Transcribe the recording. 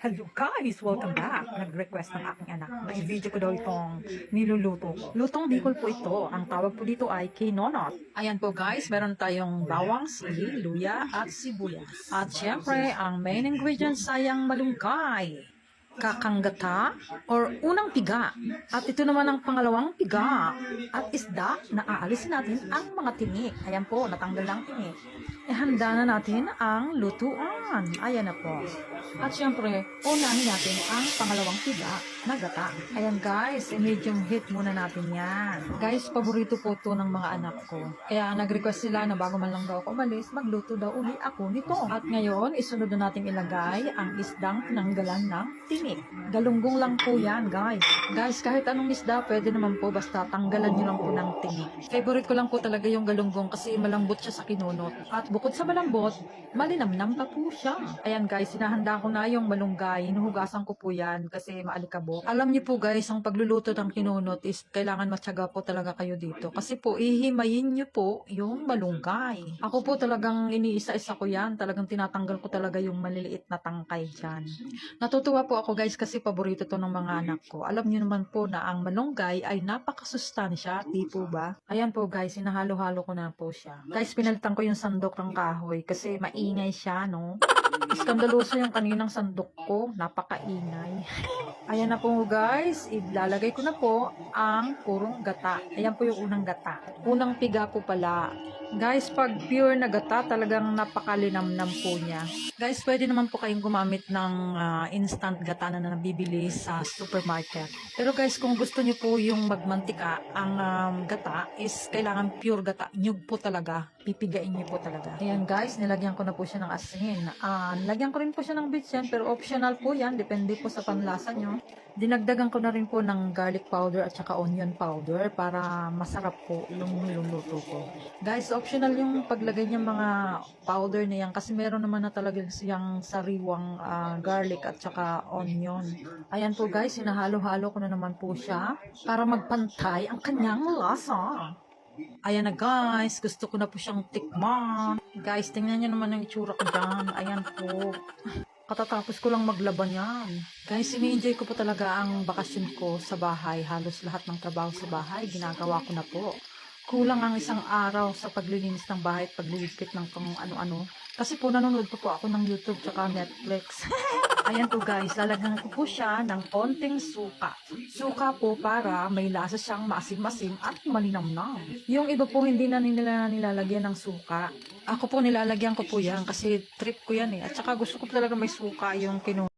Hello guys! Welcome back! Nag-request ng aking anak na i-video ko daw itong niluluto ko. Lutong bicol po ito. Ang tawag po dito ay kinonot. Ayan po guys, meron tayong bawang, sili, luya, at sibuyas. At syempre, ang main ingredients ay ang malunggay kakanggata or unang piga. At ito naman ang pangalawang piga. At isda na aalisin natin ang mga tinik. Ayan po, natanggal lang tinik. E handa na natin ang lutuan. Ayan na po. At syempre, unahin natin ang pangalawang piga na gata. Ayan guys, eh, medium heat muna natin yan. Guys, paborito po to ng mga anak ko. Kaya nag-request sila na bago man lang daw ako umalis, magluto daw uli ako nito. At ngayon, isunod na natin ilagay ang isdang tinanggalan ng tinik. Galunggong lang po yan, guys. Guys, kahit anong isda, pwede naman po basta tanggalan nyo lang po ng tinik. Favorite ko lang po talaga yung galunggong kasi malambot siya sa kinunot. At bukod sa malambot, malinamnam pa po siya. Ayan guys, sinahanda ko na yung malunggay. Hinuhugasan ko po yan kasi maalikabok. Alam niyo po guys, ang pagluluto ng kinunot is kailangan matyaga po talaga kayo dito. Kasi po, ihimayin niyo po yung malunggay. Ako po talagang iniisa-isa ko yan. Talagang tinatanggal ko talaga yung maliliit na tangkay dyan. Natutuwa po ako guys kasi paborito to ng mga anak ko. Alam niyo naman po na ang malunggay ay napakasustansya, di po ba? Ayan po guys, hinahalo-halo ko na po siya. Guys, pinalitan ko yung sandok ng kahoy kasi maingay siya, no? Iskandaloso yung kaninang sandok ko. Napakaingay. Ayan na po guys. Ilalagay ko na po ang purong gata. Ayan po yung unang gata. Unang piga po pala. Guys, pag pure na gata, talagang napakalinamnam po niya. Guys, pwede naman po kayong gumamit ng ah, instant gata na nabibili sa supermarket. Pero guys, kung gusto niyo po yung magmantika, ang um, gata is kailangan pure gata. Nyug po talaga. Pipigain niyo po talaga. Ayan guys, nilagyan ko na po siya ng asin. Ah, nilagyan ko rin po siya ng bitsen, pero optional po yan. Depende po sa panlasa nyo. Dinagdagan ko na rin po ng garlic powder at saka onion powder para masarap po yung niluluto ko. Guys, optional yung paglagay ng mga powder na yan kasi meron naman na talaga siyang sariwang ah, garlic at saka onion. Ayan po guys, sinahalo-halo ko na naman po siya para magpantay ang kanyang lasa. Ayan na guys, gusto ko na po siyang tikman. Guys, tingnan niyo naman ang itsura ko dyan. Ayan po. Katatapos ko lang maglaban yan. Guys, ini-enjoy ko po talaga ang bakasyon ko sa bahay. Halos lahat ng trabaho sa bahay, ginagawa ko na po. Kulang ang isang araw sa paglilinis ng bahay at pagliligpit ng kung ano-ano. Kasi po nanonood po po ako ng YouTube tsaka Netflix. Ayan po guys, lalagyan ko po siya ng konting suka. Suka po para may lasa siyang maasim-masim at malinamnam. Yung iba po hindi na nila nilalagyan ng suka. Ako po nilalagyan ko po yan kasi trip ko yan eh. At saka gusto ko talaga may suka yung kinu